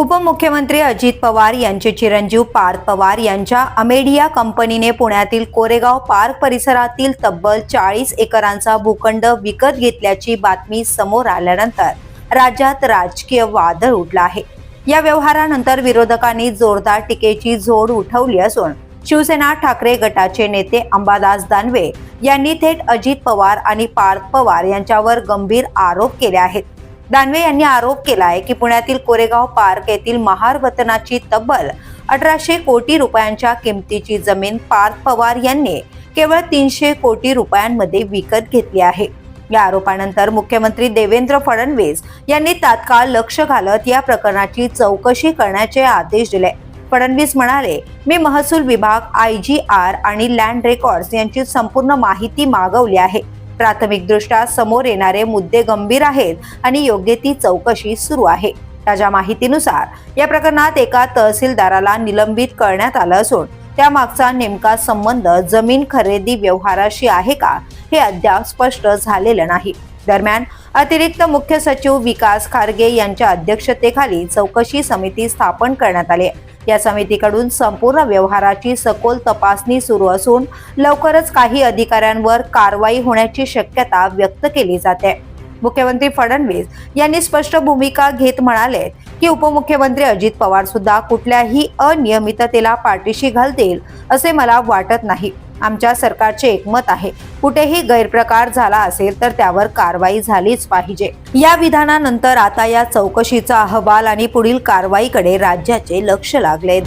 उपमुख्यमंत्री अजित पवार यांचे चिरंजीव पार्थ पवार यांच्या अमेडिया कंपनीने पुण्यातील कोरेगाव पार्क परिसरातील तब्बल चाळीस एकरांचा भूखंड विकत घेतल्याची बातमी समोर आल्यानंतर राज्यात राजकीय वादळ उठला आहे. या व्यवहारानंतर विरोधकांनी जोरदार टीकेची झोड उठवली असून शिवसेना ठाकरे गटाचे नेते अंबादास दानवे यांनी थेट अजित पवार आणि पार्थ पवार यांच्यावर गंभीर आरोप केले आहेत. दानवे यांनी आरोप केला आहे की पुण्यातील कोरेगाव पार्क येथील महार वतनाची तब्बल अठराशे कोटी रुपयांच्या किमतीची जमीन पार्थ पवार यांनी केवळ तीनशे कोटी रुपयांमध्ये विकत घेतली आहे. या आरोपानंतर मुख्यमंत्री देवेंद्र फडणवीस यांनी तात्काळ लक्ष घालत या प्रकरणाची चौकशी करण्याचे आदेश दिले. फडणवीस म्हणाले मी महसूल विभाग आय जी आर आणि लँड रेकॉर्ड्स यांची संपूर्ण माहिती मागवली आहे. प्राथमिकदृष्ट्या समोर येणारे मुद्दे गंभीर आहेत आणि योग्य ती चौकशी सुरू आहे. ताज्या माहितीनुसार या प्रकरणात एका तहसीलदाराला निलंबित करण्यात आलं असून त्यामागचा नेमका संबंध जमीन खरेदी व्यवहाराशी आहे का हे अद्याप स्पष्ट झालेलं नाही. दरम्यान अतिरिक्त मुख्य सचिव विकास खारगे यांच्या अध्यक्षतेखाली चौकशी समिती स्थापन करण्यात आली आहे. या समितीकडून संपूर्ण व्यवहाराची सखोल तपासणी सुरू असून लवकरच काही अधिकाऱ्यांवर कारवाई होण्याची शक्यता व्यक्त केली जाते मुख्यमंत्री फडणवीस यांनी स्पष्ट भूमिका घेत म्हणाले की उपमुख्यमंत्री अजित पवार सुद्धा कुठल्याही अनियमिततेला पाठीशी घालतील असे मला वाटत नाही आमच्या सरकारचे एकमत आहे. कुठेही गैरप्रकार झाला असेल तर त्यावर कारवाई झालीच पाहिजे. या विधानानंतर आता या चौकशीचा अहवाल आणि पुढील कारवाईकडे राज्याचे लक्ष लागले.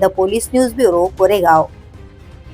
The police news bureau Koregaon.